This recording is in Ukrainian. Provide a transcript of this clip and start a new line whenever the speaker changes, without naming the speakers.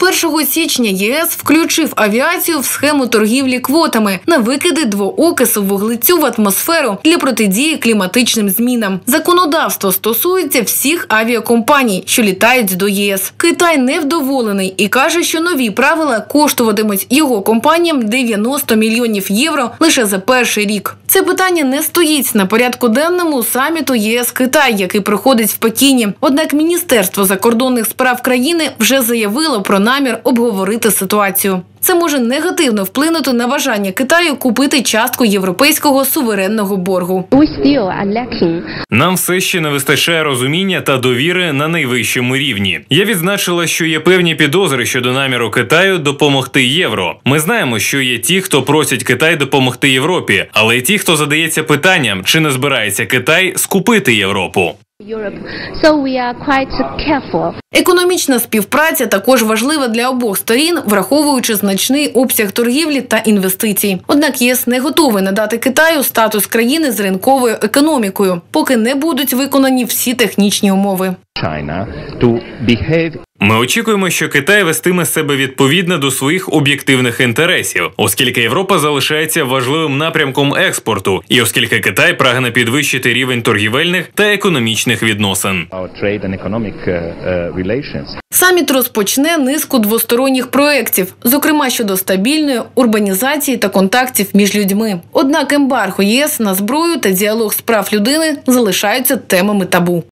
З 1 січня ЄС включив авіацію в схему торгівлі квотами на викиди двоокису вуглецю в атмосферу для протидії кліматичним змінам. Законодавство стосується всіх авіакомпаній, що літають до ЄС. Китай невдоволений і каже, що нові правила коштуватимуть його компаніям 90 мільйонів євро лише за перший рік. Це питання не стоїть на порядку денному саміту ЄС Китай, який проходить в Пекіні. Однак Міністерство закордонних справ країни вже заявило про намір обговорити ситуацію. Це може негативно вплинути на бажання Китаю купити частку європейського суверенного боргу.
Нам все ще не вистачає розуміння та довіри на найвищому рівні. Я відзначила, що є певні підозри щодо наміру Китаю допомогти євро. Ми знаємо, що є ті, хто просять Китай допомогти Європі, але й ті, хто задається питанням, чи не збирається Китай скупити Європу.
Europe. So we are quite careful.
Економічна співпраця також важлива для обох сторін, враховуючи значний обсяг торгівлі та інвестицій. Однак ЄС не готовий надати Китаю статус країни з ринковою економікою, поки не будуть виконані всі технічні умови.
Ми очікуємо, що Китай вестиме себе відповідно до своїх об'єктивних інтересів, оскільки Європа залишається важливим напрямком експорту, і оскільки Китай прагне підвищити рівень торгівельних та економічних відносин.
uh, uh.
Саміт розпочне низку двосторонніх проєктів, зокрема щодо стабільної урбанізації та контактів між людьми. Однак ембарго ЄС на зброю та діалог з прав людини залишаються темами табу.